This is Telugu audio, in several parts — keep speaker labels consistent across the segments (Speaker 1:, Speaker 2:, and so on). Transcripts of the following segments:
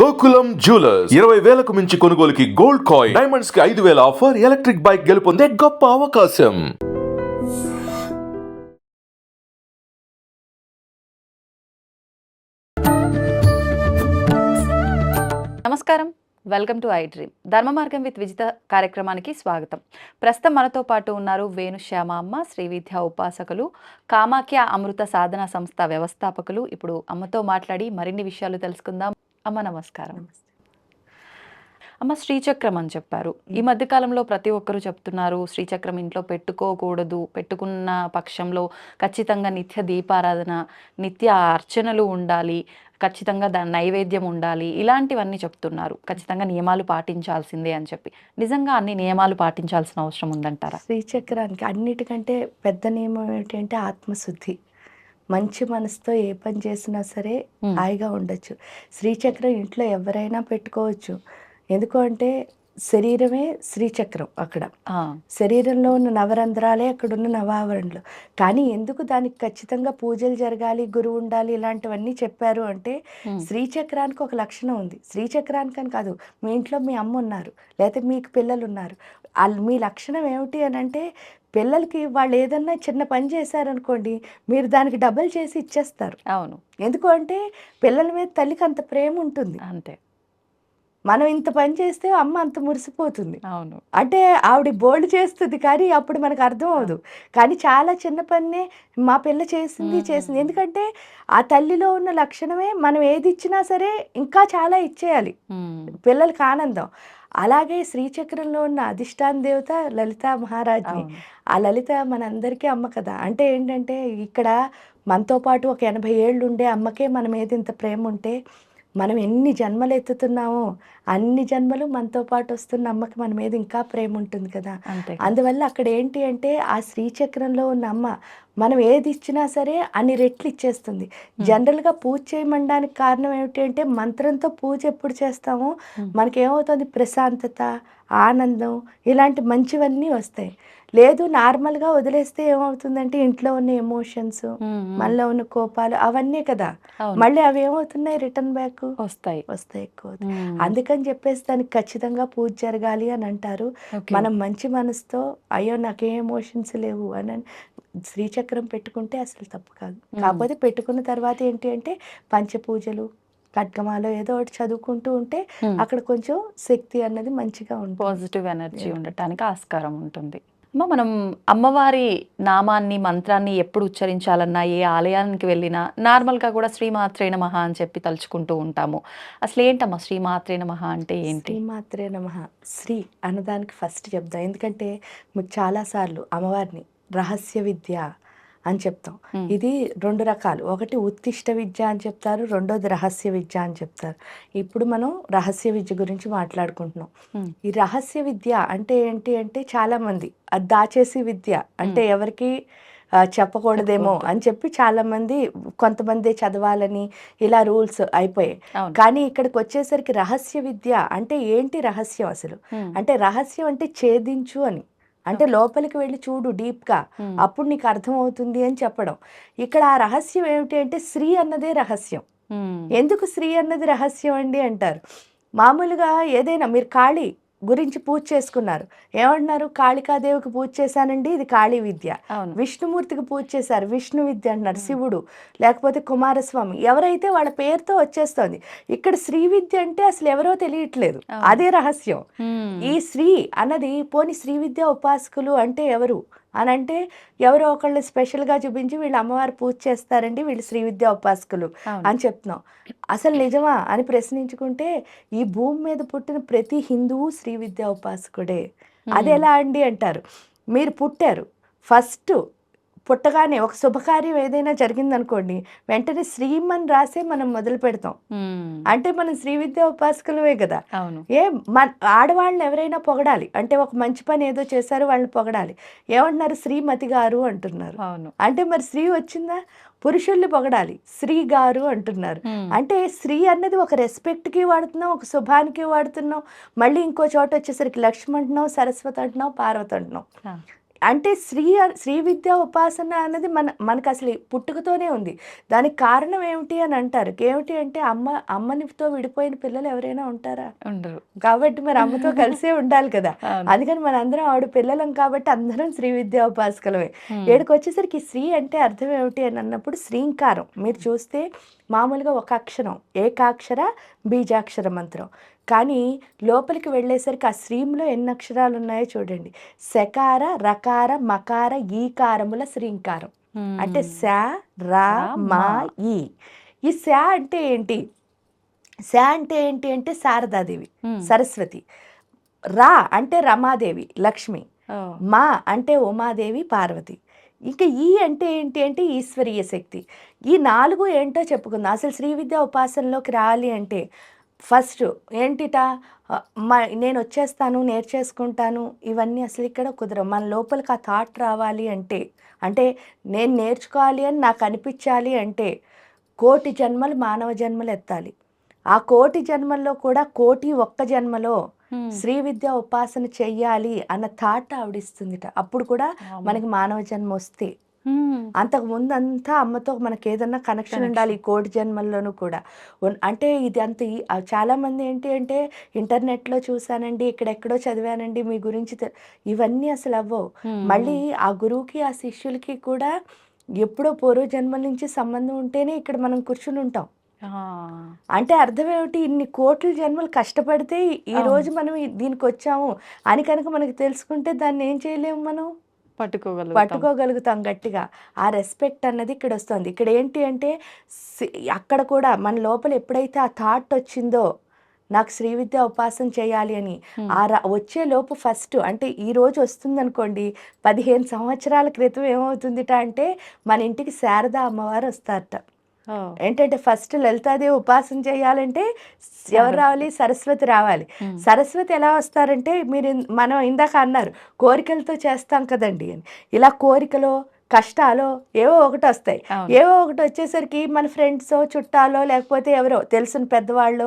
Speaker 1: గోకులం జ్యువెలర్స్. ఇరవై వేలకు మించి కొనుగోలుకి గోల్డ్ కాయిన్. డైమండ్స్కి ఐదు వేల ఆఫర్ ఎలక్ట్రిక్ బైక్ గెలుపొందే గొప్ప అవకాశం.
Speaker 2: నమస్కారం. Welcome to I dream. Dharma Margam with Vijitha కార్యక్రమానికి స్వాగతం. ప్రస్తుతం మనతో పాటు ఉన్నారు వేణుశ్యామ అమ్మ శ్రీ విద్యా ఉపాసకులు కామాఖ్య అమృత సాధన సంస్థ వ్యవస్థాపకులు. ఇప్పుడు అమ్మతో మాట్లాడి మరిన్ని విషయాలు తెలుసుకుందాం. అమ్మ నమస్కారం. అమ్మ శ్రీచక్రం అని చెప్పారు. ఈ మధ్య కాలంలో ప్రతి ఒక్కరూ చెప్తున్నారు శ్రీచక్రం ఇంట్లో పెట్టుకోకూడదు పెట్టుకున్న పక్షంలో ఖచ్చితంగా నిత్య దీపారాధన నిత్య అర్చనలు ఉండాలి ఖచ్చితంగా దాని నైవేద్యం ఉండాలి ఇలాంటివన్నీ చెప్తున్నారు. ఖచ్చితంగా నియమాలు పాటించాల్సిందే అని చెప్పి. నిజంగా అన్ని నియమాలు పాటించాల్సిన అవసరం ఉందంటారా?
Speaker 3: శ్రీచక్రానికి అన్నిటికంటే పెద్ద నియమం ఏంటంటే ఆత్మశుద్ధి. మంచి మనసుతో ఏ పని చేసినా సరే. హాయిగా ఉండొచ్చు. శ్రీచక్రం ఇంట్లో ఎవరైనా పెట్టుకోవచ్చు. ఎందుకు అంటే శరీరమే శ్రీచక్రం అక్కడ. శరీరంలో ఉన్న నవరంధ్రాలే అక్కడ ఉన్న నవావరణలు. కానీ ఎందుకు దానికి ఖచ్చితంగా పూజలు జరగాలి గురువు ఉండాలి ఇలాంటివన్నీ చెప్పారు అంటే శ్రీచక్రానికి ఒక లక్షణం ఉంది. శ్రీచక్రానికి అని కాదు మీ ఇంట్లో మీ అమ్మ ఉన్నారు లేకపోతే మీకు పిల్లలు ఉన్నారు. అల్- మీ లక్షణం ఏమిటి అని అంటే పిల్లలకి వాళ్ళు ఏదన్నా చిన్న పని చేశారనుకోండి మీరు దానికి డబల్ చేసి ఇచ్చేస్తారు.
Speaker 2: అవును.
Speaker 3: ఎందుకు అంటే పిల్లల మీద తల్లికి అంత ప్రేమ ఉంటుంది.
Speaker 2: అంతే.
Speaker 3: మనం ఇంత పని చేస్తే అమ్మ అంత మురిసిపోతుంది.
Speaker 2: అవును.
Speaker 3: అంటే ఆవిడ బోల్డ్ చేస్తుంది కానీ అప్పుడు మనకు అర్థం అవదు కానీ చాలా చిన్న పన్నే మా పిల్ల చేసింది. చేసింది. ఎందుకంటే ఆ తల్లిలో ఉన్న లక్షణమే మనం ఏది ఇచ్చినా సరే ఇంకా చాలా ఇచ్చేయాలి. పిల్లలకి ఆనందం. అలాగే శ్రీచక్రంలో ఉన్న అధిష్టాన దేవత లలిత మహారాజ్ని ఆ లలిత మనందరికీ అమ్మ కదా. అంటే ఏంటంటే ఇక్కడ మనతో పాటు ఒక ఎనభై ఏళ్ళు ఉండే అమ్మకే మన మీద ఇంత ప్రేమ ఉంటే మనం ఎన్ని జన్మలు ఎత్తుతున్నామో అన్ని జన్మలు మనతో పాటు వస్తున్న అమ్మకి మన మీద ఇంకా ప్రేమ ఉంటుంది కదా. అందువల్ల అక్కడ ఏంటి అంటే ఆ శ్రీచక్రంలో ఉన్న అమ్మ మనం ఏది ఇచ్చినా సరే అన్ని రెట్లు ఇచ్చేస్తుంది. జనరల్గా పూజ చేయమనడానికి కారణం ఏమిటి అంటే మంత్రంతో పూజ ఎప్పుడు చేస్తామో. మనకేమవుతుంది? ప్రశాంతత ఆనందం ఇలాంటి మంచివన్నీ వస్తాయి. లేదు నార్మల్గా వదిలేస్తే ఏమవుతుందంటే ఇంట్లో ఉన్న ఎమోషన్స్ మనలో ఉన్న కోపాలు అవన్నీ కదా. మళ్ళీ అవి ఏమవుతున్నాయి? రిటర్న్ బ్యాక్
Speaker 2: వస్తాయి.
Speaker 3: వస్తాయి ఎక్కువ అందుకని చెప్పేసి దానికి ఖచ్చితంగా పూజ జరగాలి అని అంటారు. మనం మంచి మనసుతో అయ్యో నాకే ఎమోషన్స్ లేవు అని శ్రీచక్రం పెట్టుకుంటే అసలు తప్పు కాదు. కాకపోతే పెట్టుకున్న తర్వాత ఏంటి అంటే పంచపూజలు ఖడ్గమాలో ఏదో ఒకటి చదువుకుంటూ ఉంటే
Speaker 2: ఉమ్.
Speaker 3: అక్కడ కొంచెం శక్తి అన్నది మంచిగా ఉంటుంది.
Speaker 2: Positive energy. ఉండటానికి ఆస్కారం ఉంటుంది. అమ్మ మనం అమ్మవారి నామాన్ని మంత్రాన్ని ఎప్పుడు ఉచ్చరించాలన్నా ఏ ఆలయానికి వెళ్ళినా నార్మల్గా కూడా శ్రీమాత్రే నమః అని చెప్పి తలుచుకుంటూ ఉంటాము. అసలు ఏంటమ్మా శ్రీమాత్రే నమః అంటే ఏంటి?
Speaker 3: శ్రీమాత్రే నమ. శ్రీ అన్నదానికి ఫస్ట్ చెప్దాం. ఎందుకంటే మీకు చాలాసార్లు అమ్మవారిని రహస్య విద్య అని చెప్తాం. ఇది రెండు రకాలు. ఒకటి ఉత్తిష్ట విద్య అని చెప్తారు రెండోది రహస్య విద్య అని చెప్తారు. ఇప్పుడు మనం రహస్య విద్య గురించి మాట్లాడుకుంటున్నాం. ఈ రహస్య విద్య అంటే ఏంటి అంటే చాలా మంది అది దాచేసి విద్య అంటే ఎవరికి చెప్పకూడదేమో
Speaker 2: చెప్పకూడదు.
Speaker 3: అని చెప్పి చాలా మంది కొంతమంది చదవాలని ఇలా రూల్స్ అయిపోయాయి. కానీ ఇక్కడికి వచ్చేసరికి రహస్య విద్య అంటే ఏంటి రహస్యం అసలు? అంటే రహస్యం అంటే ఛేదించు అని. అంటే లోపలికి వెళ్ళి చూడు డీప్గా అప్పుడు నీకు అర్థం అవుతుంది అని చెప్పడం. ఇక్కడ ఆ రహస్యం ఏమిటి అంటే స్త్రీ అన్నదే రహస్యం. ఎందుకు స్త్రీ అన్నది రహస్యం అండి అంటారు? మామూలుగా ఏదైనా మీరు కాళీ గురించి పూజ చేసుకున్నారు. ఏమంటున్నారు? కాళికాదేవికి పూజ చేశానండి ఇది కాళీ విద్య. విష్ణుమూర్తికి పూజ చేశారు విష్ణు విద్య అంటున్నారు శివుడు లేకపోతే కుమారస్వామి. ఎవరైతే వాళ్ళ పేరుతో వచ్చేస్తోంది ఇక్కడ శ్రీ విద్య అంటే అసలు ఎవరో తెలియట్లేదు. అదే రహస్యం. ఈ శ్రీ అన్నది పోని శ్రీ విద్య ఉపాసకులు అంటే ఎవరు? అని అంటే ఎవరో ఒకళ్ళు స్పెషల్గా చూపించి వీళ్ళు అమ్మవారు పూజ చేస్తారండి వీళ్ళు శ్రీ విద్య ఉపాసకులు అని చెప్తున్నాం. అసలు నిజమా అని ప్రశ్నించుకుంటే ఈ భూమి మీద పుట్టిన ప్రతి హిందువు శ్రీ విద్యా ఉపాసకుడే. అది ఎలా అండి అంటారు? మీరు పుట్టారు. ఫస్ట్ పుట్టగానే ఒక శుభకార్యం ఏదైనా జరిగిందనుకోండి వెంటనే శ్రీమన్ రాసే మనం మొదలు పెడతాం. అంటే మనం శ్రీ విద్యా ఉపాసకులమే కదా. ఏ మన ఆడవాళ్ళని ఎవరైనా పొగడాలి. అంటే ఒక మంచి పని ఏదో చేశారు వాళ్ళని పొగడాలి. ఏమంటున్నారు? శ్రీమతి గారు అంటున్నారు. అంటే మరి స్త్రీ వచ్చిందా? పురుషుల్ని పొగడాలి. శ్రీ గారు అంటున్నారు. అంటే స్త్రీ అన్నది ఒక రెస్పెక్ట్కి వాడుతున్నాం ఒక శుభానికి వాడుతున్నాం. మళ్ళీ ఇంకో చోట వచ్చేసరికి లక్ష్మి అంటున్నాం సరస్వతి అంటున్నాం పార్వతి అంటున్నాం అంటే శ్రీ శ్రీ విద్య ఉపాసన అనేది మన మనకు అసలు పుట్టుకతోనే ఉంది. దానికి కారణం ఏమిటి అని అంటారు. ఏమిటి అంటే అమ్మ అమ్మనితో విడిపోయిన పిల్లలు ఎవరైనా ఉంటారా?
Speaker 2: ఉండరు.
Speaker 3: కాబట్టి మరి అమ్మతో కలిసే ఉండాలి కదా. అందుకని మన అందరం ఆవిడ పిల్లలం కాబట్టి అందరం శ్రీ విద్యా ఉపాసకులమే. ఏడుకు వచ్చేసరికి శ్రీ అంటే అర్థం ఏమిటి అని అన్నప్పుడు శ్రీంకారం. మీరు చూస్తే మామూలుగా ఒక అక్షరం. ఏకాక్షర బీజాక్షర మంత్రం. కానీ లోపలికి వెళ్ళేసరికి ఆ శ్రీంలో ఎన్ని అక్షరాలు ఉన్నాయో చూడండి. శకార రకార మకార ఈకారముల శ్రీంకారం. అంటే శ రా మా ఈ. ఈ శ అంటే ఏంటి? శ అంటే ఏంటి అంటే శారదాదేవి. సరస్వతి. రా అంటే రమాదేవి లక్ష్మి. మా అంటే ఉమాదేవి పార్వతి. ఇంకా ఈ అంటే ఏంటి అంటే ఈశ్వరీయ శక్తి. ఈ నాలుగు ఏంటో చెప్పుకుందాం. అసలు శ్రీ విద్యా ఉపాసనలోకి రావాలి అంటే ఫస్ట్ ఏంటిట మా నేను వచ్చేస్తాను నేర్చేసుకుంటాను ఇవన్నీ అసలు ఇక్కడ కుదరవు మన లోపలికి ఆ థాట్ రావాలి అంటే అంటే నేను నేర్చుకోవాలి అని నాకు అనిపించాలి అంటే కోటి జన్మలు మానవ జన్మలు ఎత్తాలి ఆ కోటి జన్మల్లో కూడా కోటి ఒక్క జన్మలో. శ్రీ విద్య ఉపాసన చెయ్యాలి అన్న థాట్ ఆవిడిస్తుందిట అప్పుడు కూడా. మనకి మానవ జన్మ వస్తే. అంతకు ముందు అంతా అమ్మతో మనకి ఏదన్నా కనెక్షన్. ఉండాలి ఈ కోటి జన్మల్లోనూ కూడా అంటే ఇది అంత చాలా మంది ఏంటి అంటే ఇంటర్నెట్లో చూసానండి ఇక్కడెక్కడో చదివానండి మీ గురించి ఇవన్నీ అసలు అవ్వవు. మళ్ళీ ఆ గురువుకి ఆ శిష్యులకి కూడా ఎప్పుడో పూర్వ జన్మల నుంచి సంబంధం ఉంటేనే ఇక్కడ మనం కూర్చుని ఉంటాం. అంటే అర్థం ఏమిటి ఇన్ని కోట్ల జన్మలు కష్టపడితే ఈ-. రోజు మనం దీనికి వచ్చాము అని కనుక మనకి తెలుసుకుంటే దాన్ని ఏం చేయలేము మనం
Speaker 2: పట్టుకోగలుగుతాం
Speaker 3: పట్టుకోగలుగుతాం గట్టిగా ఆ రెస్పెక్ట్ అన్నది ఇక్కడ వస్తుంది ఇక్కడ ఏంటి అంటే అక్కడ కూడా మన లోపల ఎప్పుడైతే ఆ థాట్ వచ్చిందో నాకు శ్రీ విద్య ఉపాసన చేయాలి అని. ఆ రా- వచ్చే లోపు ఫస్ట్ అంటే ఈ రోజు వస్తుంది అనుకోండి పదిహేను సంవత్సరాల క్రితం ఏమవుతుందిట అంటే మన ఇంటికి శారదా అమ్మవారు వస్తారట. ఏంటంటే ఫస్ట్ లలితాదేవి ఉపాసన చేయాలంటే ఎవరు రావాలి? సరస్వతి రావాలి. సరస్వతి ఎలా వస్తారంటే మీరు మనం ఇందాక అన్నారు కోరికలతో చేస్తాం కదండి అని. ఇలా కోరికలో కష్టాలు ఏవో ఒకటి వస్తాయి. ఏవో ఒకటి వచ్చేసరికి మన ఫ్రెండ్స్ చుట్టాలో లేకపోతే ఎవరో తెలిసిన పెద్దవాళ్ళు.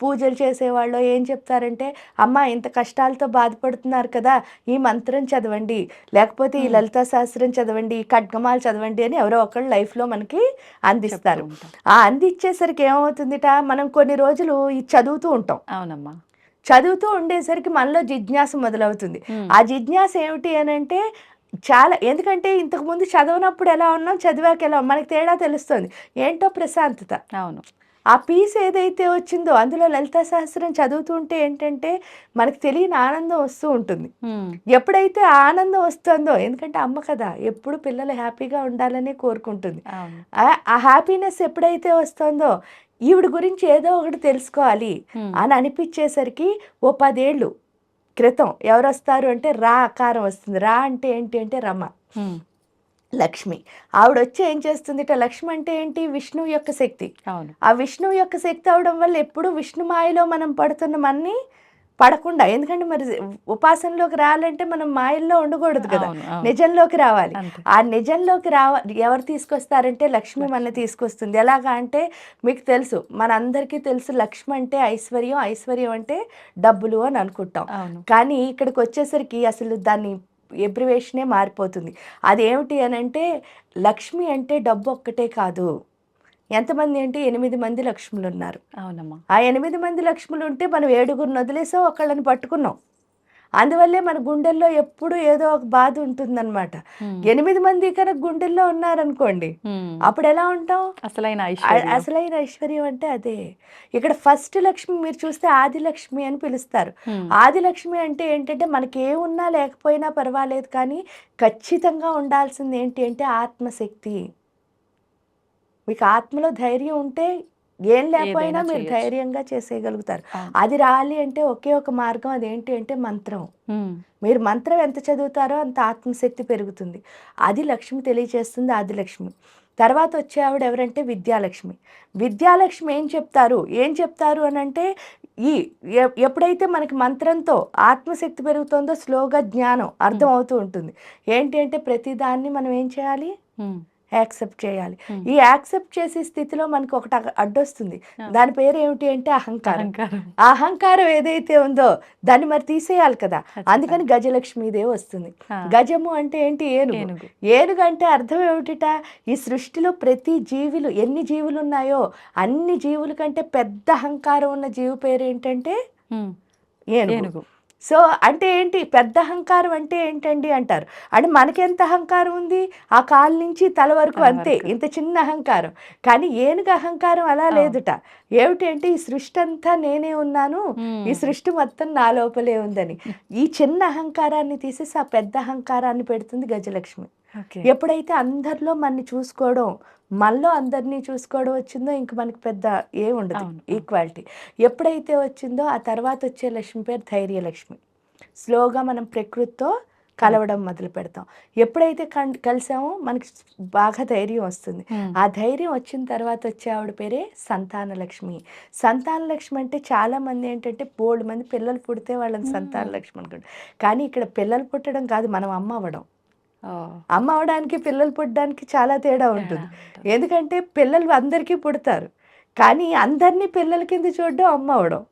Speaker 3: పూజలు చేసేవాళ్ళు ఏం చెప్తారంటే అమ్మ ఇంత కష్టాలతో బాధపడుతున్నారు కదా ఈ మంత్రం చదవండి లేకపోతే ఈ. లలితా శాస్త్రం చదవండి ఈ ఖడ్గమాలు చదవండి అని ఎవరో ఒకళ్ళు లైఫ్లో మనకి అందిస్తారు. ఆ అందించేసరికి ఏమవుతుందిట మనం కొన్ని రోజులు ఇది చదువుతూ ఉంటాం
Speaker 2: అవునమ్మా
Speaker 3: చదువుతూ ఉండేసరికి మనలో జిజ్ఞాస మొదలవుతుంది. ఆ జిజ్ఞాస ఏమిటి అని అంటే చాలా ఎందుకంటే ఇంతకు ముందు చదవనప్పుడు ఎలా ఉన్నాం చదివాక ఎలా మనకి తేడా తెలుస్తుంది. ఏంటో ప్రశాంతత.
Speaker 2: అవును.
Speaker 3: ఆ పీస్ ఏదైతే వచ్చిందో అందులో లలితా శాస్త్రం చదువుతుంటే ఏంటంటే మనకు తెలియని ఆనందం వస్తూ ఉంటుంది. ఎప్పుడైతే ఆనందం వస్తుందో ఎందుకంటే అమ్మ కదా ఎప్పుడు పిల్లలు హ్యాపీగా ఉండాలని కోరుకుంటుంది. ఆ- హ్యాపీనెస్ ఎప్పుడైతే వస్తుందో ఈవిడ గురించి ఏదో ఒకటి తెలుసుకోవాలి. అని అనిపించేసరికి ఓ పదేళ్ళు క్రితం ఎవరు వస్తారు అంటే రా ఆకారం వస్తుంది. రా అంటే ఏంటి అంటే రమ. లక్ష్మి. ఆవిడ వచ్చి ఏం చేస్తుందిట? లక్ష్మి అంటే ఏంటి? విష్ణువు యొక్క శక్తి. ఆ విష్ణువు యొక్క శక్తి అవడం వల్ల ఎప్పుడు విష్ణు మాయలో మనం పడుతున్నామని పడకుండా ఎందుకంటే మరి ఉపాసనలోకి రావాలంటే మనం మాయల్లో ఉండకూడదు కదా. నిజంలోకి రావాలి. ఆ నిజంలోకి రావ ఎవరు తీసుకొస్తారంటే లక్ష్మి మన తీసుకొస్తుంది. ఎలాగా అంటే మీకు తెలుసు మనందరికీ తెలుసు లక్ష్మి అంటే ఐశ్వర్యం ఐశ్వర్యం అంటే డబ్బులు అని అనుకుంటాం. కానీ ఇక్కడికి వచ్చేసరికి అసలు దాన్ని ఎబ్రివేషనే మారిపోతుంది. అదేమిటి అని అంటే లక్ష్మి అంటే డబ్బు ఒక్కటే కాదు. ఎంతమంది అంటే ఎనిమిది మంది లక్ష్ములు ఉన్నారు
Speaker 2: అవునమ్మా.
Speaker 3: ఆ ఎనిమిది మంది లక్ష్ములు ఉంటే మనం ఏడుగురిని వదిలేసాం ఒకళ్ళని పట్టుకున్నాం. అందువల్లే మన గుండెల్లో ఎప్పుడు ఏదో ఒక బాధ ఉంటుందన్నమాట. ఎనిమిది మంది కనుక గుండెల్లో ఉన్నారనుకోండి. అప్పుడు ఎలా ఉంటాం?
Speaker 2: అసలైన
Speaker 3: అసలైన ఐశ్వర్యం అంటే అదే. ఇక్కడ ఫస్ట్ లక్ష్మి మీరు చూస్తే ఆది లక్ష్మి అని పిలుస్తారు. ఆది లక్ష్మి అంటే ఏంటంటే మనకి ఏ ఉన్నా లేకపోయినా పర్వాలేదు కానీ ఖచ్చితంగా ఉండాల్సింది ఏంటి అంటే ఆత్మశక్తి. మీకు ఆత్మలో ధైర్యం ఉంటే ఏం లేకపోయినా మీరు. ధైర్యంగా చేసేయగలుగుతారు. అది రావాలి అంటే ఒకే ఒక మార్గం అదేంటి అంటే మంత్రం. మీరు మంత్రం ఎంత చదువుతారో అంత ఆత్మశక్తి పెరుగుతుంది. అది లక్ష్మి తెలియచేస్తుంది ఆదిలక్ష్మి. తర్వాత వచ్చే ఆవిడ ఎవరంటే విద్యాలక్ష్మి. విద్యాలక్ష్మి ఏం చెప్తారు? ఏం చెప్తారు అని అంటే ఈ ఎప్పుడైతే మనకి మంత్రంతో ఆత్మశక్తి పెరుగుతుందో స్లోగా జ్ఞానం అర్థం అవుతూ ఉంటుంది. ఏంటి అంటే ప్రతిదాన్ని మనం ఏం చేయాలి. యాక్సెప్ట్ చేయాలి. ఈ యాక్సెప్ట్ చేసే స్థితిలో మనకు ఒకటి అడ్డొస్తుంది. దాని పేరు ఏమిటి అంటే అహంకారం.
Speaker 2: అహంకారం.
Speaker 3: ఆ అహంకారం ఏదైతే ఉందో దాన్ని మరి తీసేయాలి కదా. అందుకని గజలక్ష్మీదేవి వస్తుంది. గజము అంటే ఏంటి? ఏనుగు.
Speaker 2: ఏనుగు.
Speaker 3: అంటే అర్థం ఏమిటిట? ఈ సృష్టిలో ప్రతి జీవులు ఎన్ని జీవులు ఉన్నాయో అన్ని జీవుల కంటే పెద్ద అహంకారం ఉన్న జీవి పేరు ఏంటంటే ఏనుగు. సో అంటే ఏంటి? పెద్ద అహంకారం అంటే ఏంటండి అంటారు. అంటే మనకెంత అహంకారం ఉంది? ఆ కాలు నుంచి తల వరకు అంతే. ఇంత చిన్న అహంకారం. కానీ ఏనుగు అహంకారం అలా. లేదుట. ఏమిటి అంటే ఈ సృష్టి అంతా నేనే ఉన్నాను. ఈ సృష్టి మొత్తం నా లోపలే ఉందని. ఈ చిన్న అహంకారాన్ని తీసేసి ఆ పెద్ద అహంకారాన్ని పెడుతుంది గజలక్ష్మి. ఎప్పుడైతే అందరిలో మనని చూసుకోవడం మనలో అందరినీ చూసుకోవడం వచ్చిందో ఇంక మనకి పెద్ద ఏ ఉండదు. ఈక్వాలిటీ ఎప్పుడైతే వచ్చిందో ఆ తర్వాత వచ్చే లక్ష్మి పేరు ధైర్యలక్ష్మి. స్లోగా మనం ప్రకృతితో కలవడం మొదలు పెడతాం. ఎప్పుడైతే కలిసామో మనకి బాగా ధైర్యం వస్తుంది. ఆ ధైర్యం వచ్చిన తర్వాత వచ్చే ఆవిడ పేరే సంతాన లక్ష్మి సంతాన లక్ష్మి అంటే చాలా మంది ఏంటంటే బోల్డ్ మంది పిల్లలు పుడితే వాళ్ళని సంతాన లక్ష్మి అనుకుంటారు. కానీ ఇక్కడ పిల్లలు పుట్టడం కాదు మనం అమ్మ అవ్వడం. అమ్మ అవడానికి పిల్లలు పుట్టడానికి చాలా తేడా ఉంటుంది. ఎందుకంటే పిల్లలు అందరికీ పుడతారు. కానీ అందరినీ పిల్లల కింద చూడడం అమ్మ అవడం.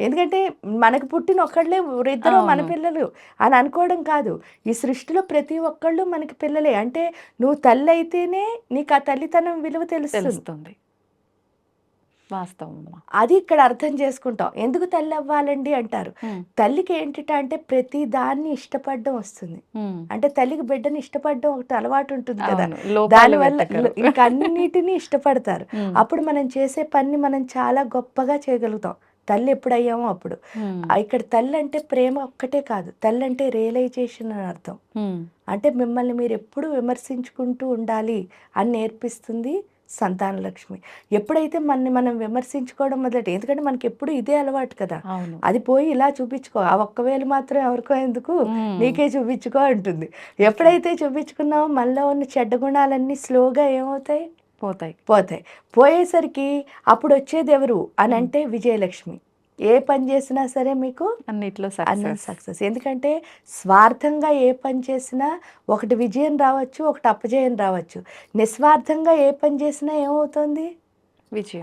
Speaker 3: ఎందుకంటే మనకు పుట్టిన ఒక్కళ్ళే ఇద్దరు మన. పిల్లలు అని అనుకోవడం కాదు. ఈ సృష్టిలో ప్రతి ఒక్కళ్ళు మనకి పిల్లలే. అంటే నువ్వు తల్లి అయితేనే నీకు ఆ తల్లితనం విలువ తెలుస్తుంది.
Speaker 2: వాస్తవం
Speaker 3: అది ఇక్కడ అర్థం చేసుకుంటాం. ఎందుకు తల్లి అవ్వాలండి అంటారు. తల్లికి ఏంటిట అంటే ప్రతి దాన్ని ఇష్టపడడం వస్తుంది. అంటే తల్లికి బిడ్డని ఇష్టపడడం ఒకటి అలవాటు ఉంటుంది కదా. దానివల్ల. ఇంకా అన్నిటినీ ఇష్టపడతారు. అప్పుడు మనం చేసే పని మనం చాలా గొప్పగా చేయగలుగుతాం. తల్లి ఎప్పుడయ్యామో అప్పుడు. ఇక్కడ తల్లి అంటే ప్రేమ ఒక్కటే కాదు. తల్లి అంటే రియలైజేషన్ అని అర్థం. అంటే మిమ్మల్ని మీరు ఎప్పుడు విమర్శించుకుంటూ ఉండాలి అని నేర్పిస్తుంది సంతాన లక్ష్మి. ఎప్పుడైతే మనని మనం విమర్శించుకోవడం మొదలెట్టి ఎందుకంటే మనకి ఎప్పుడు ఇదే అలవాటు కదా. అది పోయి ఇలా చూపించుకో ఆ ఒక్క వేలు మాత్రం ఎవరికో ఎందుకు? నీకే చూపించుకో అంటుంది. ఎప్పుడైతే చూపించుకున్నామో మనలో ఉన్న చెడ్డ గుణాలన్నీ స్లోగా ఏమవుతాయి?
Speaker 2: పోతాయి.
Speaker 3: పోతాయి. పోయేసరికి అప్పుడు వచ్చేది ఎవరు? అని అంటే విజయలక్ష్మి. ఏ పని చేసినా సరే మీకు
Speaker 2: అన్నిట్లో
Speaker 3: అన్న
Speaker 2: సక్సెస్
Speaker 3: సక్సెస్ ఎందుకంటే స్వార్థంగా ఏ పని చేసినా ఒకటి విజయం రావచ్చు ఒకటి అపజయం రావచ్చు. నిస్వార్థంగా ఏ పని చేసినా ఏమవుతుంది?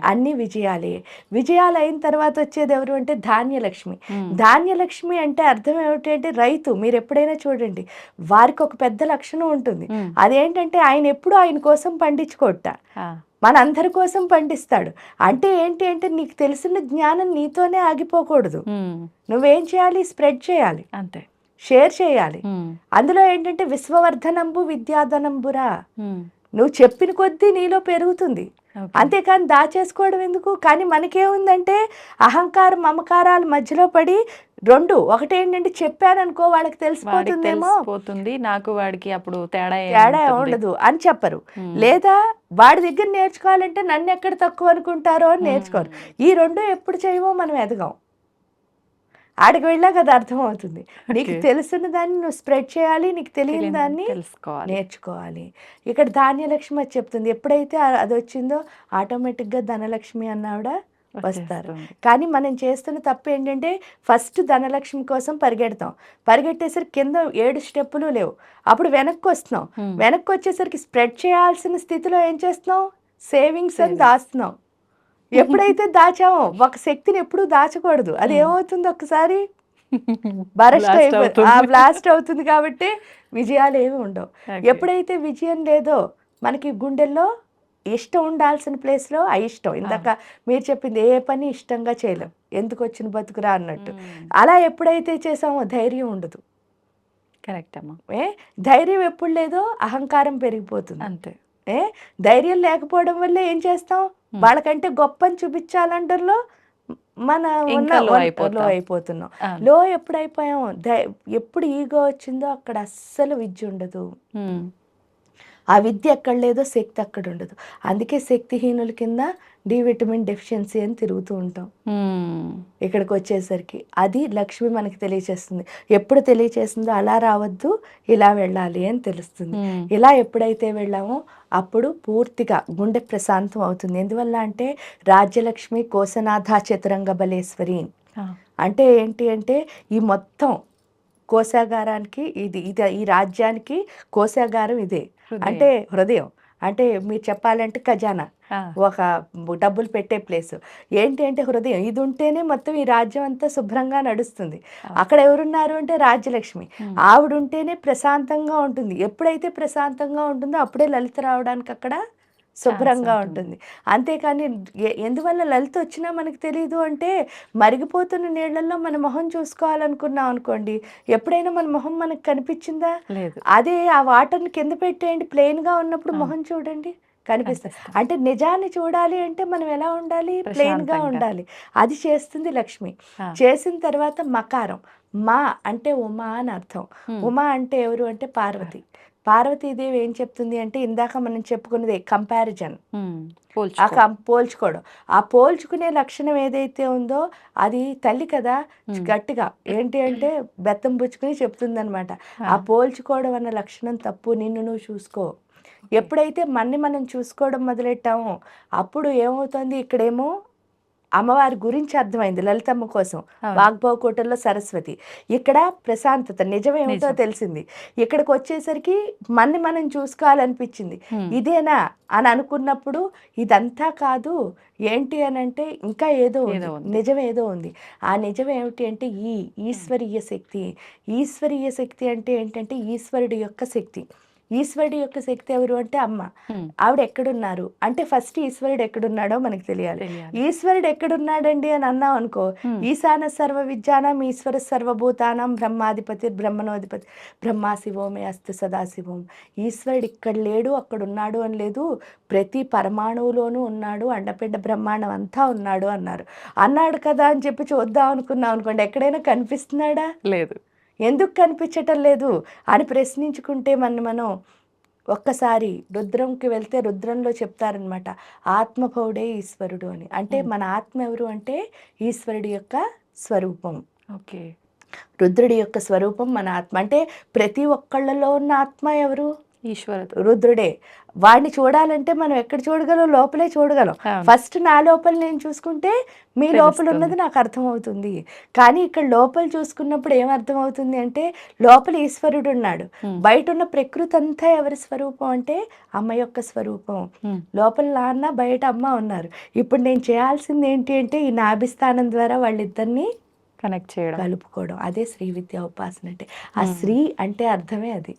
Speaker 3: అన్ని విజయాలే. విజయాలు అయిన తర్వాత వచ్చేది ఎవరు అంటే ధాన్యలక్ష్మి. ధాన్యలక్ష్మి అంటే అర్థం ఏమిటి అంటే రైతు మీరు ఎప్పుడైనా చూడండి వారికి ఒక పెద్ద లక్షణం ఉంటుంది. అదేంటంటే ఆయన ఎప్పుడు ఆయన కోసం పండించుకోట.
Speaker 2: ఆ,
Speaker 3: మనందరి కోసం పండిస్తాడు. అంటే ఏంటి అంటే నీకు తెలిసిన జ్ఞానం నీతోనే ఆగిపోకూడదు. నువ్వేం చేయాలి? స్ప్రెడ్ చేయాలి.
Speaker 2: అంతే.
Speaker 3: షేర్ చేయాలి. అందులో ఏంటంటే విశ్వవర్ధనంబు విద్యాధనంబురా. నువ్వు చెప్పిన కొద్దీ నీలో పెరుగుతుంది. అంతేకాని దాచేసుకోవడం ఎందుకు? కానీ మనకేముందంటే అహంకారం మమకారాల మధ్యలో పడి రెండు ఒకటేంటంటే చెప్పాననుకో వాళ్ళకి
Speaker 2: వాడికి
Speaker 3: తెలిసిపోతుందేమో.
Speaker 2: తెలిసిపోతుంది నాకు వాడికి అప్పుడు తేడా
Speaker 3: తేడా? ఉండదు అని చెప్పరు. లేదా వాడి దగ్గర నేర్చుకోవాలంటే నన్ను ఎక్కడ తక్కువ అనుకుంటారో అని నేర్చుకోరు. ఈ రెండు ఎప్పుడు చేయమో మనం ఎదగం. ఆడికి వెళ్ళాక అది అర్థమవుతుంది. నీకు. తెలుసున్న దాన్ని నువ్వు స్ప్రెడ్ చేయాలి నీకు తెలియని దాన్ని నేర్చుకోవాలి. ఇక్కడ ధాన్యలక్ష్మి అది చెప్తుంది. ఎప్పుడైతే అది వచ్చిందో ఆటోమేటిక్గా ధనలక్ష్మి అన్నావిడ వస్తారు. కానీ మనం చేస్తున్న తప్పు ఏంటంటే ఫస్ట్ ధనలక్ష్మి కోసం పరిగెడతాం. పరిగెట్టేసరికి కింద ఏడు స్టెప్పులు లేవు. అప్పుడు వెనక్కి వస్తున్నాం. వెనక్కి వచ్చేసరికి స్ప్రెడ్ చేయాల్సిన స్థితిలో ఏం చేస్తున్నాం? సేవింగ్స్ అని. దాస్తున్నాం. ఎప్పుడైతే దాచామో ఒక శక్తిని ఎప్పుడూ దాచకూడదు. అది. ఏమవుతుంది ఒకసారి బరస్ట్
Speaker 2: అవుతుంది.
Speaker 3: బ్లాస్ట్ అవుతుంది కాబట్టి విజయాలు ఏమి ఉండవు. ఎప్పుడైతే విజయం లేదో మనకి గుండెల్లో ఇష్టం ఉండాల్సిన ప్లేస్లో అయిష్టం ఇందాక మీరు చెప్పింది ఏ పని ఇష్టంగా చేయలేం. ఎందుకు వచ్చిన బతుకురా అన్నట్టు. అలా ఎప్పుడైతే చేసామో ధైర్యం ఉండదు.
Speaker 2: కరెక్ట్ అమ్మా
Speaker 3: ఏ? ధైర్యం ఎప్పుడు లేదో అహంకారం పెరిగిపోతుంది.
Speaker 2: అంతే.
Speaker 3: ఏ? ధైర్యం లేకపోవడం వల్ల ఏం చేస్తాం. వాళ్ళకంటే గొప్పని చూపించాలంటారులో మన ఉన్న
Speaker 2: low
Speaker 3: అయిపోతున్నాం. లో ఎప్పుడు అయిపోయాం ఎప్పుడు ఈగో వచ్చిందో అక్కడ అస్సలు విద్య ఉండదు ఆ విద్య ఎక్కడ లేదో శక్తి అక్కడ ఉండదు. అందుకే శక్తిహీనుల కింద డి విటమిన్ డెఫిషియన్సీ అని తిరుగుతూ ఉంటాం. ఇక్కడికి వచ్చేసరికి అది లక్ష్మి మనకి తెలియచేస్తుంది. ఎప్పుడు తెలియచేస్తుందో అలా రావద్దు ఇలా వెళ్ళాలి అని తెలుస్తుంది. ఇలా ఎప్పుడైతే వెళ్ళామో అప్పుడు పూర్తిగా గుండె ప్రశాంతం అవుతుంది. ఎందువల్ల అంటే రాజ్యలక్ష్మి కోసనాథ చతురంగ బలేశ్వరి అంటే ఏంటి అంటే ఈ మొత్తం కోశాగారానికి ఇది ఇది ఈ రాజ్యానికి కోశాగారం ఇదే. అంటే హృదయం. అంటే మీరు చెప్పాలంటే ఖజానా. ఒక డబ్బులు పెట్టే ప్లేస్. ఏంటి అంటే హృదయం. ఇది ఉంటేనే మొత్తం ఈ రాజ్యం అంతా శుభ్రంగా నడుస్తుంది. అక్కడ ఎవరున్నారు అంటే రాజ్యలక్ష్మి. ఆవిడ ఉంటేనే ప్రశాంతంగా ఉంటుంది. ఎప్పుడైతే ప్రశాంతంగా ఉంటుందో అప్పుడే లలిత రావడానికి అక్కడ శుభ్రంగా
Speaker 2: ఉంటుంది.
Speaker 3: అంతేకాని ఎందువల్ల లలిత వచ్చినా మనకు తెలియదు అంటే మరిగిపోతున్న నీళ్ళల్లో మన మొహం చూసుకోవాలనుకున్నాం అనుకోండి ఎప్పుడైనా మన మొహం మనకు కనిపించిందా
Speaker 2: లేదు
Speaker 3: అదే ఆ వాటర్ని కింద పెట్టేయండి plain గా ఉన్నప్పుడు. మొహం చూడండి కనిపిస్తుంది. అంటే నిజాన్ని చూడాలి అంటే మనం ఎలా ఉండాలి? ప్లెయిన్గా
Speaker 2: ప్రశాంతంగా.
Speaker 3: ఉండాలి. అది చేస్తుంది లక్ష్మి. చేసిన తర్వాత మకారం. మా అంటే ఉమా అని అర్థం.
Speaker 2: ఉమ్.
Speaker 3: అంటే ఎవరు? అంటే పార్వతి. పార్వతీదేవి ఏం చెప్తుంది అంటే ఇందాక మనం చెప్పుకున్నదే కంపారిజన్. ఆ పోల్చుకోవడం. ఆ పోల్చుకునే లక్షణం ఏదైతే ఉందో అది తల్లి కదా. గట్టిగా. ఏంటి అంటే బెత్తం పుచ్చుకుని చెప్తుంది అనమాట.
Speaker 2: ఆ
Speaker 3: పోల్చుకోవడం అన్న లక్షణం తప్పు. నిన్ను నువ్వు చూసుకో. ఎప్పుడైతే మన్ని మనం చూసుకోవడం మొదలెట్టామో అప్పుడు ఏమవుతుంది? ఇక్కడేమో అమ్మవారి గురించి అర్థమైంది లలితమ్మ కోసం.
Speaker 2: అవును.
Speaker 3: వాగ్భవకోటల్లో సరస్వతి. ఇక్కడ ప్రశాంతత నిజమేమిటో
Speaker 2: నిజం.
Speaker 3: తెలిసింది. ఇక్కడికి వచ్చేసరికి మన్ని మనం చూసుకోవాలనిపించింది. ఇదేనా అని అనుకున్నప్పుడు ఇదంతా కాదు ఏంటి అని అంటే ఇంకా ఏదో. నిజం ఏదో ఉంది. ఆ నిజం ఏమిటి అంటే ఈ ఈశ్వరీయ శక్తి. ఈశ్వరీయ శక్తి అంటే ఏంటంటే ఈశ్వరుడి యొక్క శక్తి. ఈశ్వరుడి యొక్క శక్తి ఎవరు అంటే అమ్మ. ఆవిడ ఎక్కడున్నారు? అంటే ఫస్ట్ ఈశ్వరుడు ఎక్కడున్నాడో మనకు తెలియాలి. ఈశ్వరుడు ఎక్కడున్నాడండి అని అన్నాం అనుకో. ఈశాన సర్వ విద్యానం ఈశ్వర సర్వభూతానం బ్రహ్మాధిపతి బ్రహ్మణోధిపతి బ్రహ్మా శివోమే అస్తు సదాశివం. ఈశ్వరుడు ఇక్కడ లేడు అక్కడ ఉన్నాడు అని లేదు ప్రతి పరమాణువులోనూ ఉన్నాడు అండపిండ బ్రహ్మాండం అంతా ఉన్నాడు అన్నారు. అన్నాడు కదా అని చెప్పి చూద్దాం అనుకున్నాం అనుకోండి ఎక్కడైనా కనిపిస్తున్నాడా?
Speaker 2: లేదు.
Speaker 3: ఎందుకు కనిపించటం లేదు అని ప్రశ్నించుకుంటే మన మనం ఒక్కసారి రుద్రంకి వెళ్తే రుద్రంలో చెప్తారనమాట ఆత్మభౌడే ఈశ్వరుడు అని. అంటే. మన ఆత్మ ఎవరు అంటే ఈశ్వరుడి యొక్క స్వరూపం.
Speaker 2: ఓకే.
Speaker 3: రుద్రుడి యొక్క స్వరూపం మన ఆత్మ. అంటే ప్రతి ఒక్కళ్ళలో ఉన్న ఆత్మ ఎవరు?
Speaker 2: ఈశ్వరత
Speaker 3: రుద్రుడే వాడిని చూడాలంటే మనం ఎక్కడ చూడగలం లోపలే చూడగలం. ఫస్ట్ నా లోపల నేను చూసుకుంటే మీ లోపల. ఉన్నది నాకు అర్థమవుతుంది కానీ ఇక్కడ లోపల చూసుకున్నప్పుడు ఏం అర్థమవుతుంది అంటే లోపల ఈశ్వరుడు ఉన్నాడు. బయట ఉన్న ప్రకృతి అంతా ఎవరి స్వరూపం అంటే అమ్మ యొక్క స్వరూపం. లోపల నాన్న బయట అమ్మ ఉన్నారు ఇప్పుడు నేను చేయాల్సింది ఏంటి అంటే ఈ నాభిస్థానం ద్వారా వాళ్ళిద్దరిని
Speaker 2: కనెక్ట్ చేయడం
Speaker 3: కలుపుకోవడం అదే శ్రీ విద్యా ఉపాసన అంటే ఆ. శ్రీ అంటే అర్థమే అది.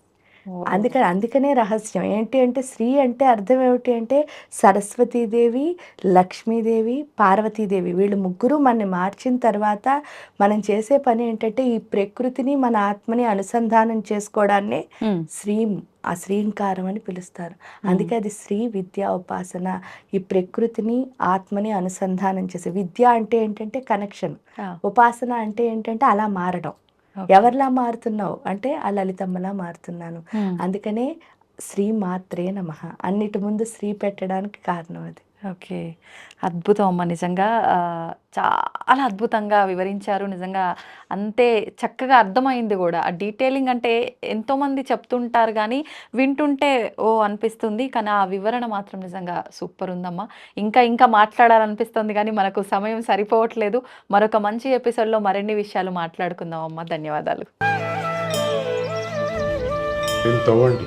Speaker 3: అందుకని అందుకనే రహస్యం. ఏంటి అంటే శ్రీ అంటే అర్థం ఏమిటి అంటే సరస్వతీదేవి లక్ష్మీదేవి పార్వతీదేవి. వీళ్ళు ముగ్గురు మనని మార్చిన తర్వాత మనం చేసే పని ఏంటంటే ఈ ప్రకృతిని మన ఆత్మని అనుసంధానం చేసుకోవడాన్ని. శ్రీం ఆ శ్రీంకారం అని పిలుస్తారు. అందుకే అది శ్రీ విద్యా ఉపాసన. ఈ ప్రకృతిని ఆత్మని అనుసంధానం చేసే. విద్య అంటే ఏంటంటే కనెక్షన్. ఉపాసన అంటే ఏంటంటే అలా మారడం. ఎవరిలా మారుతున్నావు? అంటే ఆ లలితమ్మలా మారుతున్నాను. అందుకనే శ్రీ మాత్రే నమ. అన్నిటి ముందు శ్రీ పెట్టడానికి కారణం అది.
Speaker 2: ఓకే. అద్భుతం అమ్మ నిజంగా చాలా అద్భుతంగా వివరించారు. నిజంగా అంతే చక్కగా అర్థమైంది కూడా. ఆ డీటెయిలింగ్ అంటే ఎంతోమంది చెప్తుంటారు కానీ వింటుంటే ఓ అనిపిస్తుంది. కానీ ఆ వివరణ మాత్రం నిజంగా సూపర్ ఉందమ్మా ఇంకా ఇంకా మాట్లాడాలనిపిస్తుంది కానీ మనకు సమయం సరిపోవట్లేదు. మరొక మంచి ఎపిసోడ్లో మరిన్ని విషయాలు మాట్లాడుకుందాం అమ్మా ధన్యవాదాలు.
Speaker 4: దీన్ని తవ్వండి